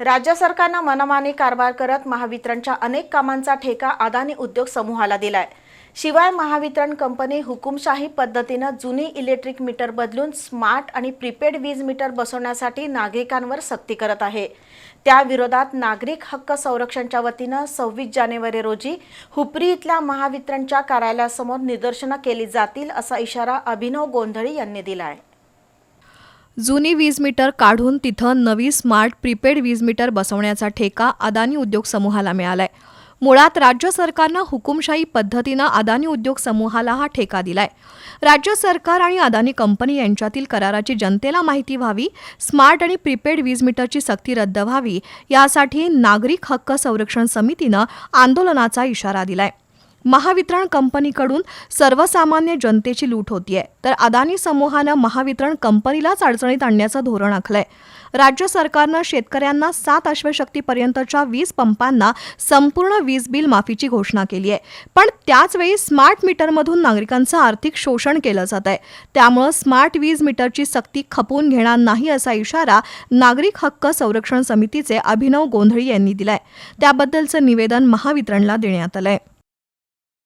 राज्य सरकारनं मनमानी कारभार करत महावितरणच्या अनेक कामांचा ठेका अदानी उद्योग समूहाला दिलाय. शिवाय महावितरण कंपनी हुकुमशाही पद्धतीनं जुनी इलेक्ट्रिक मीटर बदलून स्मार्ट आणि प्रीपेड वीज मीटर बसवण्यासाठी नागरिकांवर सक्ती करत आहे. त्याविरोधात नागरिक हक्क संरक्षणच्या वतीनं सव्वीस जानेवारी रोजी हुपरी इथल्या महावितरणच्या कार्यालयासमोर निदर्शनं केली जातील असा इशारा अभिनव गोंधळी यांनी दिला आहे जुनी वीज मीटर काढून तिथं नवी स्मार्ट प्रीपेड वीज मीटर बसवण्याचा ठेका अदानी उद्योग समूहाला मिळालाय. मुळात राज्य सरकारनं हुकुमशाही पद्धतीनं अदानी उद्योग समूहाला हा ठेका दिलाय. राज्य सरकार आणि अदानी कंपनी यांच्यातील कराराची जनतेला माहिती व्हावी स्मार्ट आणि प्रीपेड वीज मीटरची सक्ती रद्द व्हावी यासाठी नागरिक हक्क संरक्षण समितीनं आंदोलनाचा इशारा दिलाय. महावितरण कंपनीकडून सर्वसामान्य जनतेची लूट होतीये. तर अदानी समूहानं महावितरण कंपनीलाच अडचणीत आणण्याचं धोरण आखलंय. राज्य सरकारनं शेतकऱ्यांना सात अश्वशक्तीपर्यंतच्या वीज पंपांना संपूर्ण वीज बिल माफीची घोषणा केली आहे पण त्याचवेळी स्मार्ट मीटरमधून नागरिकांचं आर्थिक शोषण केलं जात आहे त्यामुळं स्मार्ट वीज मीटरची सक्ती खपवून घेणार नाही असा इशारा नागरिक हक्क संरक्षण समितीचे अभिनव गोंधळी यांनी दिलाय. त्याबद्दलचं निवेदन महावितरणला देण्यात आलं आहे